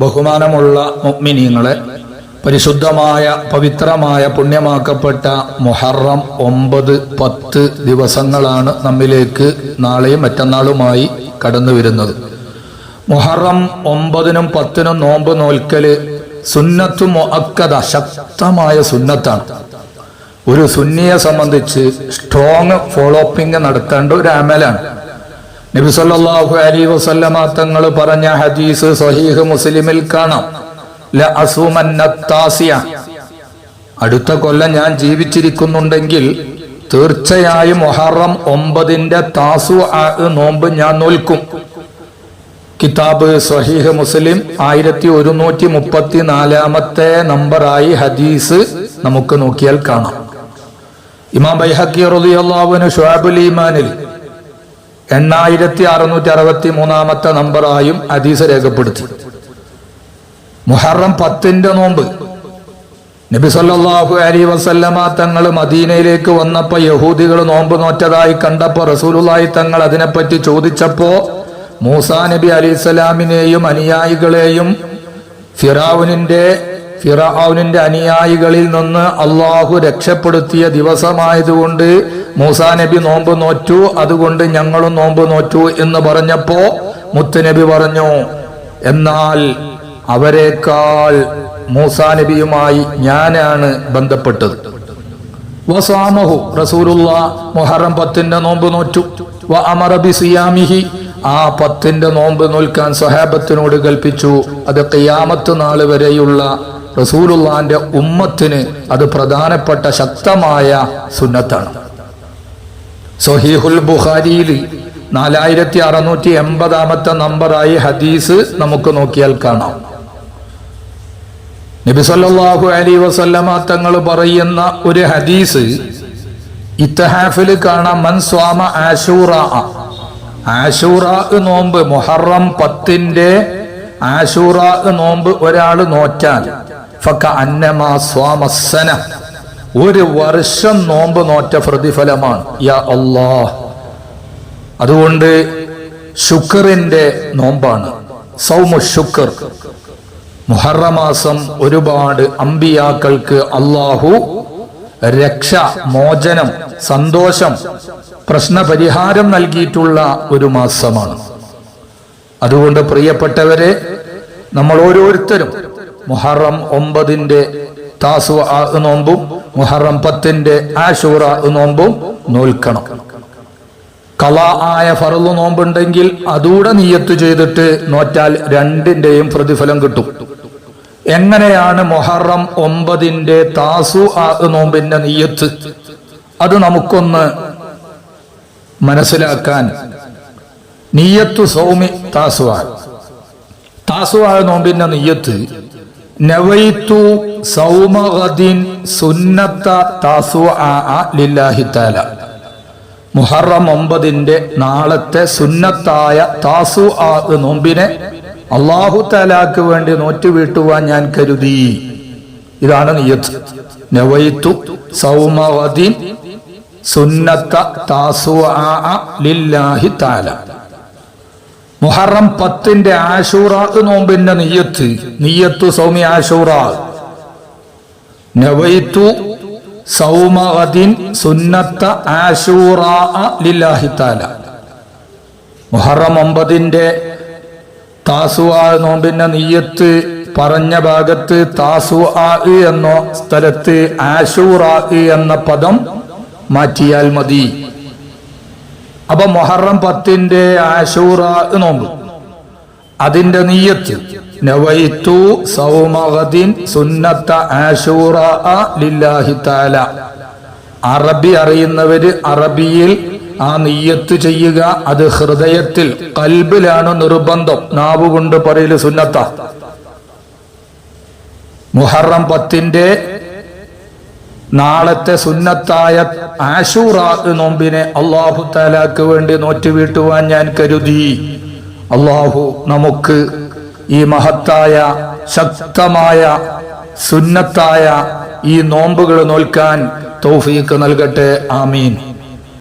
ബഹുമാനമുള്ള മുഅ്മിനീങ്ങളെ പരിശുദ്ധമായ പവിത്രമായ പുണ്യമാക്കപ്പെട്ട മൊഹറം ഒമ്പത് പത്ത് ദിവസങ്ങളാണ് നമ്മിലേക്ക് നാളെയും മറ്റന്നാളുമായി കടന്നു വരുന്നത് മൊഹറം ഒമ്പതിനും പത്തിനും നോമ്പ് നോൽക്കൽ സുന്നത്തു മുഅക്കദ ശക്തമായ സുന്നത്താണ്. ഒരു സുന്നിയെ സംബന്ധിച്ച് സ്ട്രോങ് ഫോളോപ്പിംഗ് നടത്തേണ്ട ഒരു അമലാണ്. നബി സല്ലല്ലാഹു അലൈഹി വസല്ലമ തങ്ങൾ പറഞ്ഞ ഹദീസ് സഹീഹ് മുസ്ലിമിൽ കാണാം. അടുത്ത കൊല്ലം ഞാൻ ജീവിച്ചിരിക്കുന്നുണ്ടെങ്കിൽ തീർച്ചയായും മൊഹറം ഒമ്പതിന്റെ താസു നോമ്പ് ഞാൻ നോൽക്കും. കിതാബ് സഹീഹ് മുസ്ലിം ആയിരത്തി ഒരുന്നൂറ്റി മുപ്പത്തി നാലാമത്തെ നമ്പറായി ഹദീസ് നമുക്ക് നോക്കിയാൽ കാണാം. ഇമാം ബൈഹക്കി അൻഹു ഷുഅബുൽ ഈമാനിൽ എണ്ണായിരത്തി അറുന്നൂറ്റി അറുപത്തി മൂന്നാമത്തെ നമ്പറായും ഹദീസ് രേഖപ്പെടുത്തി. മുഹറം പത്തിന്റെ നോമ്പ്. നബി സല്ലാഹു അലി വസല്ലമ തങ്ങൾ മദീനയിലേക്ക് വന്നപ്പോ യഹൂദികൾ നോമ്പ് നോറ്റതായി കണ്ടപ്പോ റസൂലുള്ളാഹി തങ്ങൾ അതിനെപ്പറ്റി ചോദിച്ചപ്പോ മൂസാ നബി അലി സ്വലാമിനെയും അനുയായികളെയും ഫിറാവുനിന്റെ ഫിറാവുനിന്റെ അനുയായികളിൽ നിന്ന് അള്ളാഹു രക്ഷപ്പെടുത്തിയ ദിവസമായതുകൊണ്ട് മൂസാ നബി നോമ്പ് നോറ്റു അതുകൊണ്ട് ഞങ്ങളും നോമ്പ് നോറ്റു എന്ന് പറഞ്ഞപ്പോ മുത്തുനബി പറഞ്ഞു എന്നാൽ അവരെക്കാൾ മൂസാ നബിയുമായി ഞാനാണ് ബന്ധപ്പെട്ടത്. വസാമഹു റസൂലുള്ള മുഹറം പത്തിന്റെ നോമ്പ് നോറ്റു. വ അമറ ബി സിയാമിഹി ആ പത്തിന്റെ നോമ്പ് നോൽക്കാൻ സഹാബത്തിനോട് കൽപ്പിച്ചു. അത് കയ്യാമത്ത് നാൾ വരെയുള്ള റസൂലുള്ളാന്റെ ഉമ്മത്തിന് അത് പ്രധാനപ്പെട്ട ശക്തമായ സുന്നത്താണ്. സൊഹീഹുൽ ബുഖാരിയിൽ നാലായിരത്തി അറുന്നൂറ്റി എൺപതാമത്തെ നമ്പറായി ഹദീസ് നമുക്ക് നോക്കിയാൽ കാണാം. നബി സല്ലല്ലാഹു അലൈഹി വസല്ലമ തങ്ങൾ പറയുന്ന ഒരു ഹദീസ് ഇത്തഹാഫിൽ കാണാം. മൻ സ്വാമ ആശൂറ ആശൂറ നോമ്പ് മുഹറം പത്തിന്റെ ആശൂറ നോമ്പ് ഒരാൾ നോറ്റാൽ ഒരു വർഷം നോമ്പ് നോറ്റ പ്രതിഫലമാണ്. അതുകൊണ്ട് ശുക്റിന്റെ നോമ്പാണ്. സൗമു ശുക്ർ. മുഹറമാസം ഒരുപാട് അമ്പിയാക്കൾക്ക് അള്ളാഹു രക്ഷ മോചനം സന്തോഷം പ്രശ്നപരിഹാരം നൽകിയിട്ടുള്ള ഒരു മാസമാണ്. അതുകൊണ്ട് പ്രിയപ്പെട്ടവരെ നമ്മൾ ഓരോരുത്തരും മുഹറം ഒമ്പതിന്റെ താസു നോമ്പും മുഹറം പത്തിന്റെ ആഷൂറ നോമ്പും നോൽക്കണം. കല ആയ ഫറു നോമ്പുണ്ടെങ്കിൽ അതൂടെ നീയത്ത് ചെയ്തിട്ട് നോറ്റാൽ രണ്ടിന്റെയും പ്രതിഫലം കിട്ടും. എങ്ങനെയാണ് മൊഹറം ഒമ്പതിന്റെ താസു ആ നോമ്പിന്റെ നീയത്ത്? അത് നമുക്കൊന്ന് മനസ്സിലാക്കാൻ. നീയത്തു സൗമി താസുവാ. താസുവാ നോമ്പിന്റെ നീയത്ത് നവൈത്തു സൗമഗദിൻ സുന്നത്ത താസു ആ ലില്ലാഹി താല മുഹറം ഒമ്പതിന്റെ നാളത്തെ സുന്നത്തായ താസു ആ നോമ്പിനെ അള്ളാഹു താലാക്ക് വേണ്ടി നോറ്റുവീട്ടുവാൻ ഞാൻ കരുതി. ഇതാണ് നിയത്ത്. നവൈത്തു സൗമഹദിൻ സുന്നത്ത താസു ലില്ലാഹി താല മുഹറം പത്തിന്റെ ആഷൂറ നോമ്പിന്റെ നിയ്യത്ത്. നെയ്യത്തു സൗമി ആഷൂറ. നവൈത്തു സൗമഅദിൻ സുന്നത്ത ആശൂറ ലില്ലാഹി താല മുഹറം ഒമ്പതിന്റെ താസുആ നോമ്പിന്റെ നീയത്ത് പറഞ്ഞ ഭാഗത്ത് താസു എന്ന സ്ഥലത്ത് ആശൂറ എന്ന പദം മാറ്റിയാൽ മതി. അപ്പൊ മൊഹറം പത്തിന്റെ ആശൂറ നോമ്പ് അതിന്റെ നീയത്ത് സൗമഹദിൻ സുന്നത്ത ആഷൂറ ലില്ലാഹി അറബി അറിയുന്നവര് അറബിയിൽ ആ നീയത്ത് ചെയ്യുക അത് ഹൃദയത്തിൽ കൽബിലാണ് നിർബന്ധം നാവുകൊണ്ട് പറയൽ സുന്നത്ത. മുഹറം പത്തിന്റെ നാളത്തെ സുന്നത്തായ ആശൂറാ നോമ്പിനെ അള്ളാഹു താലാക്ക് വേണ്ടി നോറ്റുവീട്ടുവാൻ ഞാൻ കരുതി. അള്ളാഹു നമുക്ക് ഈ മഹത്തായ ശക്തമായ സുന്നത്തായ ഈ നോമ്പുകൾ നോൽക്കാൻ തൗഫീക്ക് നൽകട്ടെ. ആമീൻ.